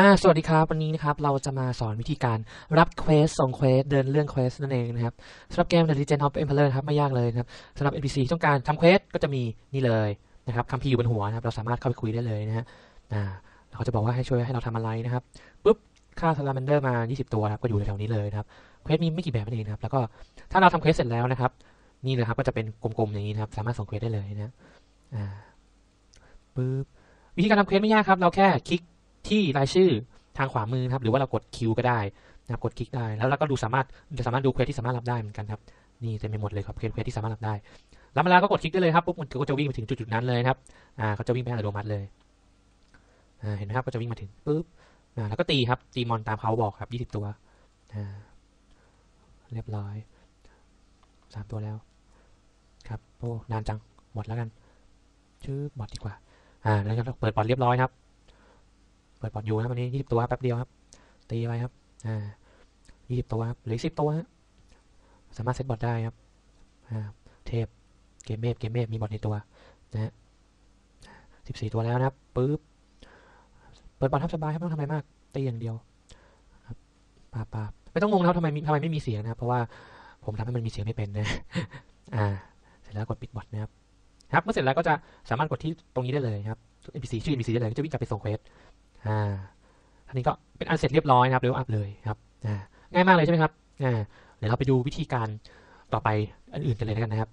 อ่าสวัสดีครับ วันนี้นะครับ เราจะมาสอนวิธีการรับเควสส่งเควสเดินเรื่องเควสนั่นเองนะครับสำหรับเกม The Legend of Emperor นะครับ ไม่ยากเลยนะครับสำหรับ NPC ที่ต้องการทำเควสก็จะมีนี่เลยนะครับคำพีอยู่บนหัวนะครับ เราสามารถเข้าไปคุยได้เลยนะฮะอ่าเขาจะบอกว่าให้ช่วยให้เราทำอะไรนะครับปุ๊บฆ่าซาลาแมนเดอร์มา 20 ตัวนะครับก็อยู่แถวๆนี้เลยนะครับเควสมีไม่กี่แบบนั่นเองนะครับแล้วก็ถ้าเราทำเควสเสร็จแล้วนะครับ นี่เลยครับก็จะเป็นกลมๆอย่างนี้นะครับ สามารถส่งเควสได้เลยนะอ่าปุ๊บวิธีการทำเควสไม่ยากครับ เราแค่คลิก ที่รายชื่อทางขวามือนะครับหรือว่าเรากดคิวก็ได้นะครับกดคลิกได้ แล้วเราก็ดูสามารถจะสามารถดูเควสที่สามารถรับได้เหมือนกันครับนี่เต็มไปหมดเลยครับเควสที่สามารถรับได้รับมาแล้วก็กดคลิกได้เลยครับปุ๊บมันก็จะวิ่งไปถึงจุดๆนั้นเลยนะครับอ่าเขาจะวิ่งไปอัตโนมัติเลยอ่าเห็นไหมครับก็จะวิ่งมาถึงปุ๊บอ่าแล้วก็ตีครับตีมอนตามเขาบอกครับยี่สิบตัวอ่าเรียบร้อยสามตัวแล้วครับโอ้นานจังหมดแล้วกันชื่อบอทดีกว่าอ่าแล้วก็เปิดบอทเรียบร้อยครับ เปิดบอร์ดอยู่ครับวันนี้ยี่สิบตัวครับแป๊บเดียวครับ ตีไปครับ อ่ายี่สิบตัวครับเหลือสิบตัวฮะสามารถเซตบอร์ดได้ครับ อ่า เทพ เกมเมฟเกมเมฟมีบอร์ดในตัวนะฮะสิบสี่ตัวแล้วนะครับปึ๊บ เปิดบอร์ดทำสบายครับไม่ต้องทำอะไรมาก ตีอย่างเดียวครับปาปาไม่ต้องงงนะครับทำไมมีทำไมไม่มีเสียงนะครับ เพราะว่าผมทำให้มันมีเสียงไม่เป็นนะ อ่า เสร็จแล้วกดปิดบอร์ดนะครับ ครับ เมื่อเสร็จแล้วก็จะสามารถกดที่ตรงนี้ได้เลยครับ NPC ชื่อ NPC ได้เลย ก็จะวิ่งกลับไปส่งเควส อ่าอันนี้ก็เป็นอันเสร็จเรียบร้อยนะครับเร็วอัพเลยครับอ่าง่ายมากเลยใช่ไหมครับอ่าเดี๋ยวเราไปดูวิธีการต่อไปอันอื่นกันเลยกันนะครับ